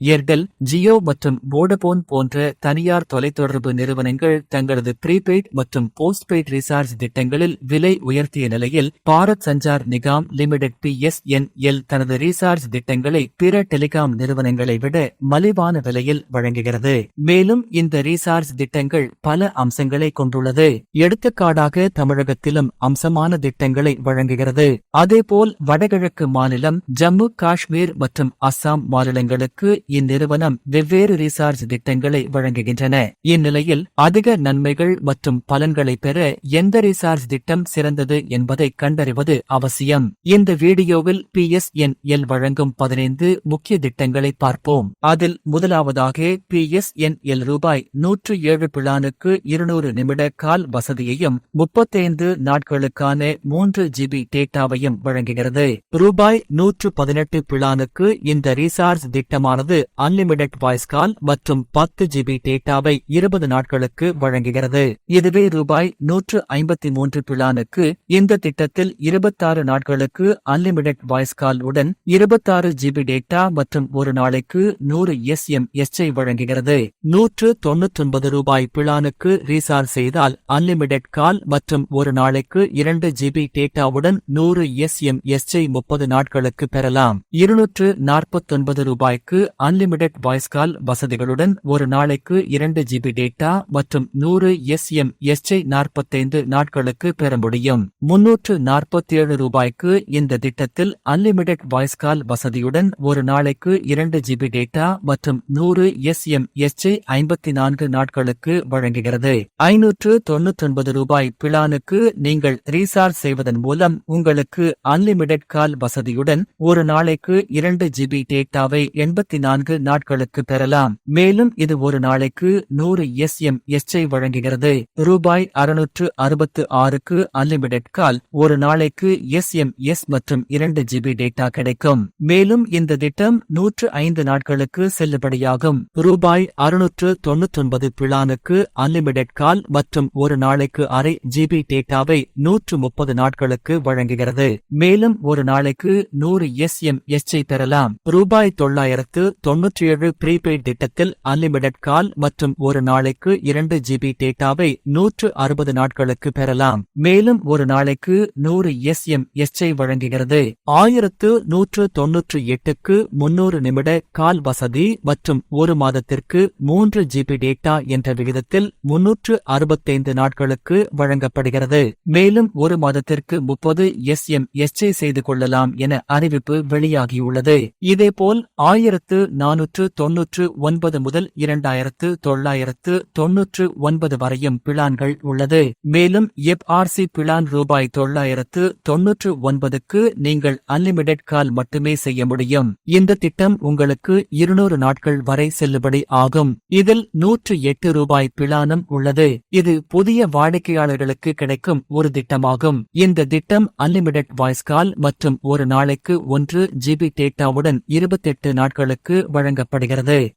Airtel Jio மற்றும் Vodafone போன்ற தனியார் தொலைத்தொடர்பு நிறுவனங்கள் தங்களது ப்ரீபெய்ட் மற்றும் போஸ்ட்பெய்ட் ரீசார்ஜ் திட்டங்களில் விலை உயர்த்திய நிலையில் Bharat Sanchar Nigam limited B S N L தனது ரீசார்ஜ் திட்டங்களை பிற டெலிகாம் நிறுவனங்களை விட மலிவான விலையில் வழங்குகிறது. மேலும் இந்த ரீசார்ஜ் திட்டங்கள் பல அம்சங்களை கொண்டுள்ளது. எடுத்துக்காட்டாக தமிழகத்திலும் அம்சமான திட்டங்களை வழங்குகிறது. அதேபோல் வடகிழக்கு மாநிலம் ஜம்மு காஷ்மீர் மற்றும் அஸ்ஸாம் மாநிலங்களுக்கு இந்நிறுவனம் வெவ்வேறு ரீசார்ஜ் திட்டங்களை வழங்குகின்றன. இந்நிலையில் அதிக நன்மைகள் மற்றும் பலன்களை பெற எந்த ரீசார்ஜ் திட்டம் சிறந்தது என்பதை கண்டறிவது அவசியம். இந்த வீடியோவில் பி எஸ் என் எல் வழங்கும் பதினைந்து முக்கிய திட்டங்களை பார்ப்போம். அதில் முதலாவதாக பி எஸ் என் எல் ரூபாய் நூற்று ஏழு பிளானுக்கு இருநூறு நிமிட கால் வசதியையும் முப்பத்தைந்து நாட்களுக்கான மூன்று ஜிபி டேட்டாவையும் வழங்குகிறது. ரூபாய் நூற்று பதினெட்டு பிளானுக்கு இந்த ரீசார்ஜ் திட்டமானது அன்லிமிடெட் வாய்ஸ் கால் மற்றும் பத்து ஜிபி டேட்டாவை இருபது நாட்களுக்கு வழங்குகிறது. இதுவே ரூபாய் நூற்று ஐம்பத்தி மூன்று பிளானுக்கு இந்த திட்டத்தில் இருபத்தாறு நாட்களுக்கு அன்லிமிடெட் வாய்ஸ் கால் உடன் இருபத்தாறு ஜிபி டேட்டா மற்றும் ஒரு நாளைக்கு நூறு எஸ் எம் எஸ்ஐ வழங்குகிறது. நூற்று தொன்னூற்றொன்பது ரூபாய் பிளானுக்கு ரீசார்ஜ் செய்தால் அன்லிமிடெட் கால் மற்றும் ஒரு நாளைக்கு இரண்டு ஜிபி டேட்டாவுடன் நூறு எஸ் எம் எஸ்ஐ முப்பது நாட்களுக்கு பெறலாம். இருநூற்று நாற்பத்தொன்பது ரூபாய்க்கு அன்லிமிடெட் வாய்ஸ் கால் வசதிகளுடன் ஒரு நாளைக்கு இரண்டு ஜிபி டேட்டா மற்றும் நூறு எஸ் எம் எஸ்ஐ நாற்பத்தைந்து நாட்களுக்கு பெற முடியும். முன்னூற்று நாற்பத்தி ஏழு ரூபாய்க்கு இந்த திட்டத்தில் அன்லிமிடெட் வாய்ஸ் கால் வசதியுடன் ஒரு நாளைக்கு இரண்டு ஜிபி டேட்டா மற்றும் நூறு எஸ் எம் எஸ்ஐ ஐம்பத்தி நான்கு நாட்களுக்கு வழங்குகிறது. ஐநூற்று தொன்னூற்றொன்பது ரூபாய் பிளானுக்கு நீங்கள் ரீசார்ஜ் செய்வதன் மூலம் உங்களுக்கு அன்லிமிடெட் கால் வசதியுடன் ஒரு நாளைக்கு இரண்டு ஜிபி டேட்டாவை எண்பத்தி நான்கு நான்கு நாட்களுக்கு பெறலாம். மேலும் இது ஒரு நாளைக்கு நூறு எஸ் எம் எஸ்ஐ வழங்குகிறது. ரூபாய் அறுநூற்று அறுபத்து ஆறுக்கு அன்லிமிடெட் கால் ஒரு நாளைக்கு எஸ் எம் எஸ் மற்றும் இரண்டு ஜிபி டேட்டா கிடைக்கும். மேலும் இந்த திட்டம் நூற்று ஐந்து நாட்களுக்கு செல்லுபடியாகும். ரூபாய் அறுநூற்று தொன்னூற்றொன்பது பிளானுக்கு அன்லிமிடெட் கால் மற்றும் ஒரு நாளைக்கு அரை ஜிபி டேட்டாவை நூற்று முப்பது நாட்களுக்கு வழங்குகிறது. மேலும் ஒரு நாளைக்கு நூறு எஸ் எம் எஸ்ஐ பெறலாம். ரூபாய் தொள்ளாயிரத்து தொன்னூற்றி ஏழு ப்ரீபெய்ட் திட்டத்தில் அன்லிமிடெட் கால் மற்றும் ஒரு நாளைக்கு இரண்டு ஜிபி டேட்டாவை நூற்று அறுபது நாட்களுக்கு பெறலாம். மேலும் ஒரு நாளைக்கு நூறு எஸ் எம் எஸ்ஐ வழங்குகிறது. ஆயிரத்து நூற்று தொன்னூற்று எட்டுக்கு முன்னூறு நிமிட கால் வசதி மற்றும் ஒரு மாதத்திற்கு மூன்று ஜிபி டேட்டா என்ற விகிதத்தில் முன்னூற்று அறுபத்தைந்து நாட்களுக்கு வழங்கப்படுகிறது. மேலும் ஒரு மாதத்திற்கு முப்பது எஸ் எம் எஸ்ஐ செய்து கொள்ளலாம் என அறிவிப்பு வெளியாகியுள்ளது. இதேபோல் ஆயிரத்து நானூற்று தொன்னூற்று ஒன்பது முதல் இரண்டாயிரத்து தொள்ளாயிரத்து தொன்னூற்று ஒன்பது வரையும் பிளான்கள் உள்ளது. மேலும் எஃப்ஆர்சி பிளான் ரூபாய் தொள்ளாயிரத்து தொன்னூற்று ஒன்பதுக்கு நீங்கள் அன்லிமிடெட் கால் மட்டுமே செய்ய முடியும். இந்த திட்டம் உங்களுக்கு இருநூறு நாட்கள் வரை செல்லுபடி ஆகும். இதில் நூற்று எட்டு ரூபாய் பிளானும் உள்ளது. இது புதிய வாடிக்கையாளர்களுக்கு கிடைக்கும் ஒரு திட்டமாகும். இந்த திட்டம் அன்லிமிடெட் வாய்ஸ் கால் மற்றும் ஒரு நாளைக்கு ஒன்று ஜிபி டேட்டாவுடன் இருபத்தெட்டு நாட்களுக்கு வழங்கப்படுகிறது.